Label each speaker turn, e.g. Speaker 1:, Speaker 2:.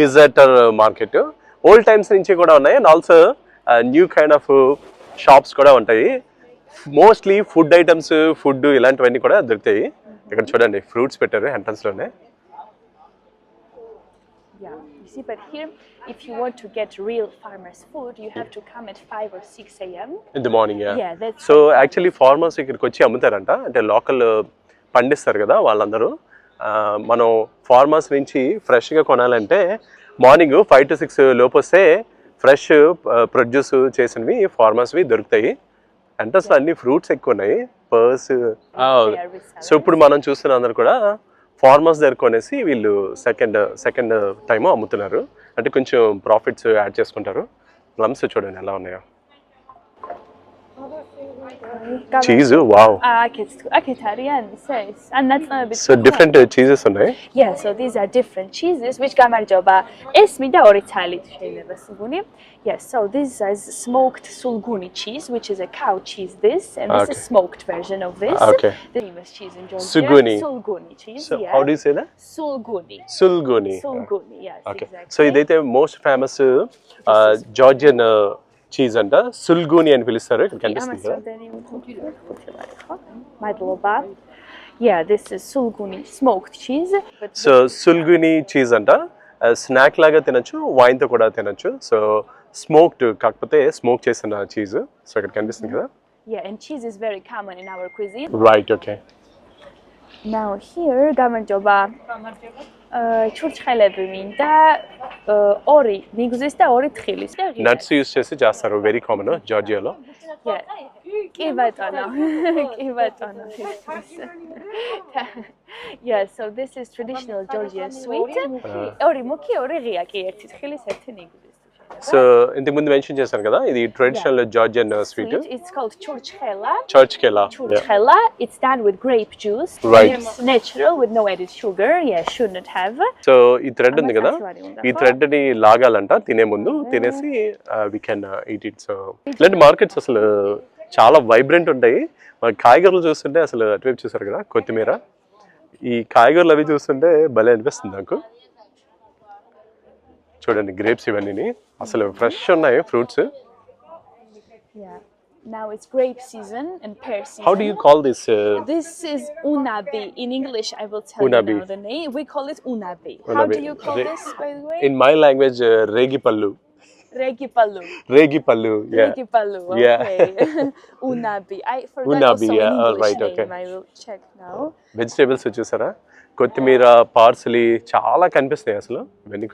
Speaker 1: డిజర్టర్ market. Old times నుంచి కూడా ఉన్నాయి. And also new kind of shops కూడా ఉంటాయి. మోస్ట్లీ ఫుడ్ ఐటమ్స్ ఫుడ్ ఇలాంటివన్నీ కూడా దొరుకుతాయి. ఇక్కడ చూడండి ఫ్రూట్స్ పెట్టారు ఎంట్రన్స్లోనే.
Speaker 2: Yeah, you see, but here, if you want to get real farmers' food, you have to come at 5 or 6 a.m.
Speaker 1: In the morning
Speaker 2: Yeah, that's
Speaker 1: so actually farmers ఇక్కడికి వచ్చి అమ్ముతారంట. అంటే లోకల్ పండిస్తారు కదా వాళ్ళందరూ. మనం ఫార్మర్స్ నుంచి ఫ్రెష్గా కొనాలంటే మార్నింగ్ ఫైవ్ టు సిక్స్ లోపు వస్తే ఫ్రెష్ ప్రొడ్యూస్ చేసినవి ఫార్మర్స్వి దొరుకుతాయి. అంటే అసలు అన్ని ఫ్రూట్స్ ఎక్కువ ఉన్నాయి పర్స్. సో ఇప్పుడు మనం చూస్తున్న అందరు కూడా ఫార్మర్స్ దగ్గర కొనేసి వీళ్ళు సెకండ్ సెకండ్ టైం అమ్ముతున్నారు. అంటే కొంచెం ప్రాఫిట్స్ యాడ్ చేసుకుంటారు. ప్లమ్స్ చూడండి ఎలా ఉన్నాయో. Cheese wow
Speaker 2: Ah, akit- akitarian, says. And that's not a bit.
Speaker 1: So different cheeses ఉన్నాయి
Speaker 2: Yeah, so these are different cheeses, which gamarjoba esmida or Italit sulguni. Yes, so this is smoked sulguni cheese, which is a cow cheese. This and this
Speaker 1: Okay.
Speaker 2: is smoked version of this.
Speaker 1: Okay.
Speaker 2: The famous cheese in Georgia.
Speaker 1: Suguni.
Speaker 2: Sulguni cheese.
Speaker 1: So
Speaker 2: yeah.
Speaker 1: How do say that
Speaker 2: Sulguni.
Speaker 1: Sulguni
Speaker 2: Sulguni. Yes.
Speaker 1: Okay
Speaker 2: Exactly.
Speaker 1: So ఇదైతే most famous Georgian Cheese అంట Sulguni అని పిలుస్తారు ఇక్కడ కనిపిస్తుంది so Sulguni cheese అంట uh, snack లాగా తినచ్చు వైన్తో కూడా తినచ్చు సో స్మోక్డ్ కాకపోతే స్మోక్ చేసిన చీజ్ సో ఇక్కడ కనిపిస్తుంది కదా
Speaker 2: Yeah, and cheese is very common in our cuisine.
Speaker 1: Right, okay.
Speaker 2: Now here, gamar joba. Uh, ჩურჩხელები მინდა ორი ნიგზის და ორი თხილის. Not so
Speaker 1: used to just are very common, no? Giorgiello.
Speaker 2: Yeah. კი ბატონო. კი ბატონო. Yeah, so this is traditional Georgian sweet. ორი მუქი, ორი ღია, კი ერთი თხილის, ერთი ნიგზის.
Speaker 1: So ఇంతకు ముందు mention చేశాను కదా ఇది traditional Georgian sweet
Speaker 2: Sweet. It's called churchkhela.
Speaker 1: Churchkhela
Speaker 2: Churchkhela. It's done with grape juice.
Speaker 1: Right.
Speaker 2: It's natural with no added sugar. Yeah, shouldn't have.
Speaker 1: So ఈ thread ఉంది కదా ఈ థ్రెడ్ని లాగాలంట తినే ముందు తినేసి we can eat it so ఇలాంటి మార్కెట్స్ అసలు చాలా వైబ్రెంట్ ఉంటాయి మన కాయగూరలు చూస్తుంటే అసలు అటువైపు చూసారు కదా కొత్తిమీర ఈ కాయగూరలు అవి చూస్తుంటే భలే అనిపిస్తుంది నాకు చూడండి గ్రేప్స్ ఇవన్నీ అసలు ఫ్రెష్ ఉన్నాయి fruits
Speaker 2: Yeah. Now it's grape season and pear season.
Speaker 1: How do you call this
Speaker 2: This is unabi. In English, I will tell
Speaker 1: Unabi.
Speaker 2: you the name. We call it unabi. How
Speaker 1: Unabi.
Speaker 2: do you call
Speaker 1: Re-
Speaker 2: this, by the way?
Speaker 1: My language రేగి పళ్ళు
Speaker 2: Regi palu.
Speaker 1: రేగి పళ్ళు
Speaker 2: Regi palu.
Speaker 1: Yeah.
Speaker 2: Okay. unabi. I forgot
Speaker 1: Unabi,
Speaker 2: also
Speaker 1: yeah. Oh,
Speaker 2: English
Speaker 1: right,
Speaker 2: name.
Speaker 1: okay.
Speaker 2: I will check now.
Speaker 1: Vegetables చూసారా కొత్తిమీర పార్సలీ చాలా కనిపిస్తాయి అసలు ఇవన్నీ